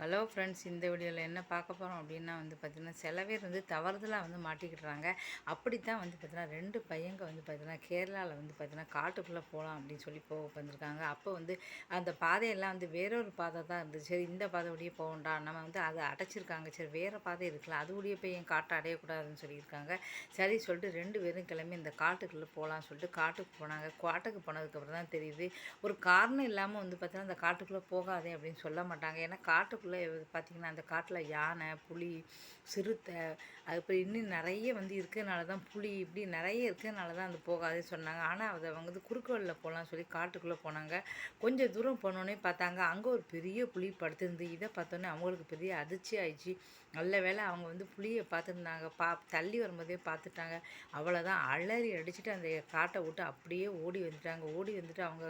Hello friends இந்த வீடியோவில் என்ன பார்க்க போகிறோம் அப்படின்னா வந்து பார்த்திங்கன்னா சில பேர் வந்து தவறுதலாக வந்து மாட்டிக்கிட்டுறாங்க அப்படி தான் வந்து பார்த்திங்கன்னா ரெண்டு பையங்க வந்து பார்த்திங்கன்னா கேரளாவில் வந்து பார்த்திங்கன்னா காட்டுக்குள்ளே போகலாம் அப்படின்னு சொல்லி போக வந்திருக்காங்க. அப்போ வந்து அந்த பாதையெல்லாம் வந்து வேறொரு பாதை தான் இருந்துச்சு சரி இந்த பாதை வழியே போகண்டா நம்ம வந்து அதை அடைச்சிருக்காங்க. சரி வேறு பாதை இருக்கலாம் அது வழியே போய் என் காட்டை அடையக்கூடாதுன்னு சொல்லியிருக்காங்க. சரி சொல்லிட்டு ரெண்டு பேரும் கிளம்பி இந்த காட்டுக்குள்ளே போகலாம்னு சொல்லிட்டு காட்டுக்கு போனாங்க. காட்டுக்கு போனதுக்கப்புறம் தான் தெரியுது ஒரு காரணம் இல்லாமல் வந்து பார்த்திங்கன்னா அந்த காட்டுக்குள்ளே போகாதே அப்படின்னு சொல்ல மாட்டாங்க. ஏன்னா காட்டுக்குள்ளே அதுக்குள்ளே பார்த்திங்கன்னா அந்த காட்டில் யானை புலி சிறுத்தை அதுக்கப்புறம் இன்னும் நிறைய வந்து இருக்கிறதுனால தான் புலி இப்படி நிறைய இருக்கிறதுனால தான் அது போகாதே சொன்னாங்க. ஆனால் அதை அவங்க வந்து குறுக்கு வழியில் போகலான்னு சொல்லி காட்டுக்குள்ளே போனாங்க. கொஞ்சம் தூரம் போனோடனே பார்த்தாங்க அங்கே ஒரு பெரிய புலி படுத்திருந்து இதை பார்த்தோன்னே அவங்களுக்கு பெரிய அதிர்ச்சி ஆயிடுச்சு. நல்ல வேலை அவங்க வந்து புளியை பார்த்துருந்தாங்க. பா தள்ளி வரும்போதே பார்த்துட்டாங்க. அவ்வளோதான் அலறி அடிச்சுட்டு அந்த காட்டை விட்டு அப்படியே ஓடி வந்துட்டாங்க. ஓடி வந்துட்டு அவங்க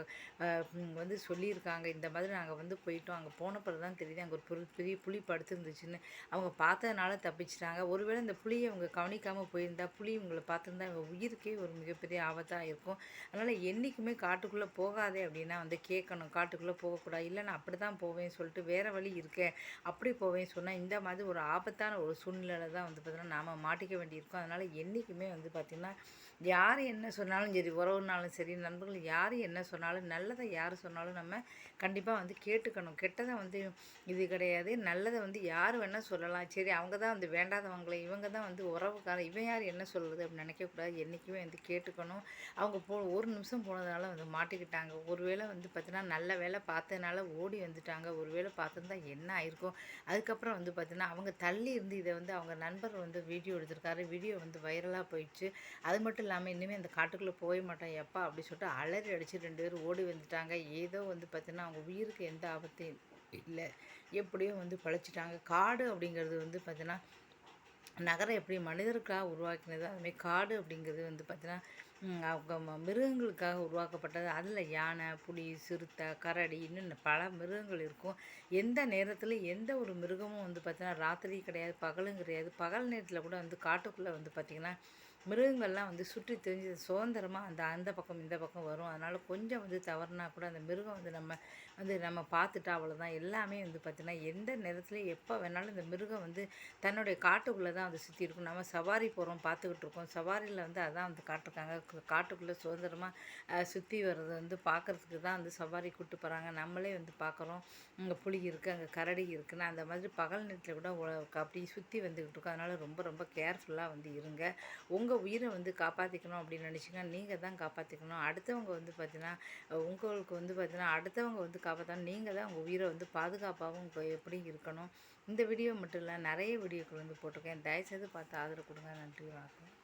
வந்து சொல்லியிருக்காங்க. இந்த மாதிரி நாங்கள் வந்து போயிட்டோம். அங்கே போன பிறகு தான் தெரியுது அங்கே ஒரு ஒரு பெரிய புளி படுத்துருந்துச்சுன்னு அவங்க பார்த்ததுனால தப்பிச்சிட்டாங்க. ஒருவேளை இந்த புளியை அவங்க கவனிக்காமல் போயிருந்தா புளி உங்களை பார்த்துருந்தா அவங்க உயிருக்கே ஒரு மிகப்பெரிய ஆபத்தாக இருக்கும். அதனால் என்றைக்குமே காட்டுக்குள்ளே போகாதே அப்படின்னா வந்து கேட்கணும். காட்டுக்குள்ளே போகக்கூடாது. இல்லை நான் அப்படி தான் போவேன் சொல்லிட்டு வேறு வழி இருக்கேன் அப்படி போவேன் சொன்னால் இந்த மாதிரி ஒரு ஆபத்தான ஒரு சூழ்நிலை தான் வந்து பார்த்திங்கன்னா நாம் மாட்டிக்க வேண்டியிருக்கும். அதனால் என்றைக்குமே வந்து பார்த்திங்கன்னா யார் என்ன சொன்னாலும் சரி உறவுனாலும் சரி நண்பர்கள் யார் என்ன சொன்னாலும் நல்லதை யார் சொன்னாலும் நம்ம கண்டிப்பாக வந்து கேட்டுக்கணும். கெட்டதை வந்து இது கிடையாது. நல்லதை வந்து யார் வேணால் சொல்லலாம். சரி அவங்க தான் வந்து வேண்டாதவங்களை இவங்க தான் வந்து உறவுக்காரன் இவன் யார் என்ன சொல்கிறது அப்படின்னு நினைக்கக்கூடாது. என்றைக்குமே வந்து கேட்டுக்கணும். அவங்க போ ஒரு நிமிஷம் போனதுனால வந்து மாட்டிக்கிட்டாங்க. ஒரு வேளை வந்து பார்த்தீங்கன்னா நல்ல வேலை பார்த்ததுனால ஓடி வந்துட்டாங்க. ஒரு வேளை பார்த்துருந்தா என்ன ஆயிருக்கும்? அதுக்கப்புறம் வந்து பார்த்தீங்கன்னா அவங்க தள்ளி இருந்து இதை வந்து அவங்க நண்பர் வந்து வீடியோ எடுத்திருக்காரு. வீடியோ வந்து வைரலாக போயிடுச்சு. அது மட்டும் இல்லாமல் இனிமேல் அந்த காட்டுக்குள்ளே போக மாட்டோம் எப்பா அப்படி சொல்லிட்டு அலறி அடித்து ரெண்டு பேரும் ஓடி வந்துட்டாங்க. ஏதோ வந்து பார்த்தீங்கன்னா அவங்க உயிருக்கு எந்த ஆபத்தையும் இல்லை. எப்படியோ வந்து பழைச்சிட்டாங்க. காடு அப்படிங்கிறது வந்து பார்த்தீங்கன்னா நகரம் எப்படி மனிதர்களாக உருவாக்கினது அதுமாதிரி காடு அப்படிங்கிறது வந்து பார்த்தீங்கன்னா அவங்க மிருகங்களுக்காக உருவாக்கப்பட்டது. அதில் யானை புலி சிறுத்தை கரடி இன்னும் பல மிருகங்கள் இருக்கும். எந்த நேரத்தில் எந்த ஒரு மிருகமும் வந்து பார்த்திங்கன்னா ராத்திரி கிடையாது பகலும் கிடையாது. பகல் நேரத்தில் கூட வந்து காட்டுக்குள்ளே வந்து பார்த்திங்கன்னா மிருகங்கள்லாம் வந்து சுற்றி தெரிஞ்சு சுதந்திரமாக அந்த அந்த பக்கம் இந்த பக்கம் வரும். அதனால் கொஞ்சம் வந்து தவறுனா கூட அந்த மிருகம் வந்து நம்ம வந்து நம்ம பார்த்துட்டா அவ்வளோதான் எல்லாமே வந்து பார்த்திங்கன்னா எந்த நேரத்தில் எப்போ வேணாலும் இந்த மிருகம் வந்து தன்னுடைய காட்டுக்குள்ளே தான் வந்து சுற்றி இருக்கும். நம்ம சவாரி போகிறோம் பார்த்துக்கிட்டு இருக்கோம். சவாரியில் வந்து அதான் வந்து காட்டுருக்காங்க. காட்டுக்குள்ளே சுதந்திரமாக சுற்றி வர்றது வந்து பார்க்குறதுக்கு தான் வந்து சவாரி கூப்பிட்டு போகிறாங்க நம்மளே வந்து பார்க்குறோம் அங்கே புளி இருக்குது அங்கே கரடி இருக்குன்னு அந்த மாதிரி பகல் நேரத்தில் கூட அப்படி சுற்றி வந்துக்கிட்டு இருக்கோம். அதனால் ரொம்ப ரொம்ப கேர்ஃபுல்லாக வந்து இருங்க. உங்கள் உங்கள் உயிரை வந்து காப்பாற்றிக்கணும் அப்படின்னு நினச்சிங்கன்னா நீங்கள் தான் காப்பாற்றிக்கணும் அடுத்தவங்க வந்து பார்த்தீங்கன்னா உங்களுக்கு வந்து பார்த்தீங்கன்னா அடுத்தவங்க வந்து காப்பாற்றணும் நீங்கள் தான் உங்கள் உயிரை வந்து பாதுகாப்பாகவும் எப்படி இருக்கணும். இந்த வீடியோ மட்டும் இல்லை நிறைய வீடியோக்கள் வந்து போட்டிருக்கேன். தயவுசெய்து பார்த்து ஆதரவு கொடுங்க. நன்றி வணக்கம்.